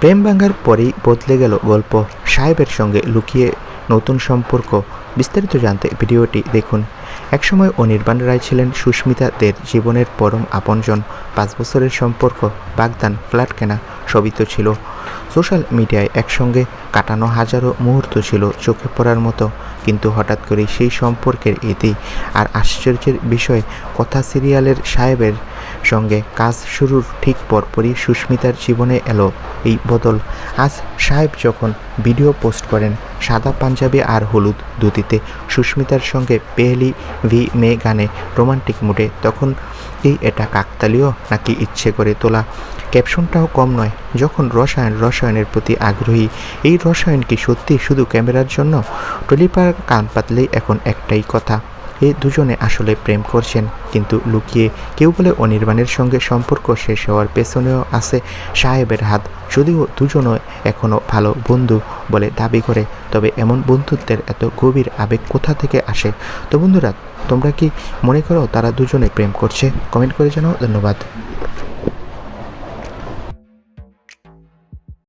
প্রেম ভাঙার পরেই বদলে গেল গল্প। সাহেবের সঙ্গে লুকিয়ে নতুন সম্পর্ক। বিস্তারিত জানতে ভিডিওটি দেখুন। একসময় অনির্বাণ রায় ছিলেন সুস্মিতা দের জীবনের পরম আপনজন। পাঁচ বছরের সম্পর্ক, বাগদান, ফ্ল্যাট কেনা সবই তো ছিল। সোশ্যাল মিডিয়ায় একসঙ্গে কাটানো হাজারো মুহূর্ত ছিল চোখে পড়ার মতো। কিন্তু হঠাৎ করে সেই সম্পর্কের ইতি আর আশ্চর্যের বিষয় কথা সিরিয়ালের সাহেবের সঙ্গে কাজ শুরুর ঠিক পরপরই সুস্মিতার জীবনে এলো এই বদল। আজ সাহেব যখন ভিডিও পোস্ট করেন, সাদা পাঞ্জাবি আর হলুদ ধুতিতে সুস্মিতার সঙ্গে পেহলি ভি মে গানে রোমান্টিক মুডে, তখন কি এটা কাকতালীয় নাকি ইচ্ছে করে তোলা? ক্যাপশনটাও কম নয়, যখন রসায়ন, রসায়নের প্রতি আগ্রহী, এই রসায়ন কি সত্যি শুধু ক্যামেরার জন্য? টলিপার কান পাতলেই এখন একটাই কথা এই দুজনে আসলে প্রেম করছেন, কিন্তু লুকিয়ে কেউ বলে অনির্বাণের সঙ্গে সম্পর্ক শেষ হওয়ার পেছনেও আছে সাহেবের হাত। যদিও দুজনও এখনও ভালো বন্ধু বলে দাবি করে, তবে এমন বন্ধুত্বের এত গভীর আবেগ কোথা থেকে আসে? তো বন্ধুরা, তোমরা কি মনে করো তারা দুজনে প্রেম করছে? কমেন্ট করে জানাও, ধন্যবাদ।